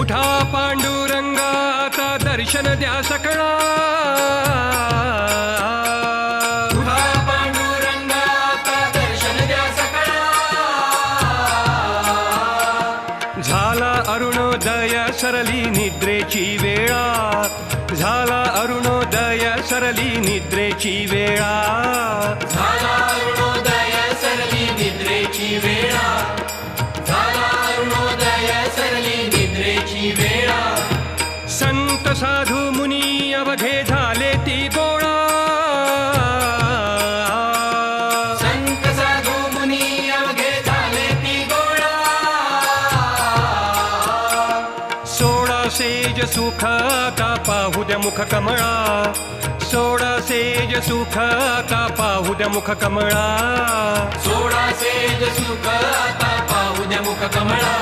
उठा पांडुरंगा आता दर्शन द्या सकळा उठा पांडुरंगा आता दर्शन द्या सकळा झाला अरुणोदय सरली निद्रेची वेळा. झाला अरुणोदय सरली निद्रेची वेळा. झाला अरुणोदय सरली निद्रेची वेळा. संत साधू मुनी अवघे झाले ती गोळा संत साधू मुनी अवघे झाले ती गोळा सोळा सेज सुख का पाहू द्या मुख कमळा. सोळा सेज सुख का पाहू द्या मुख कमळा. सोळा सेज सुख का पाहू द्या मुख कमळा.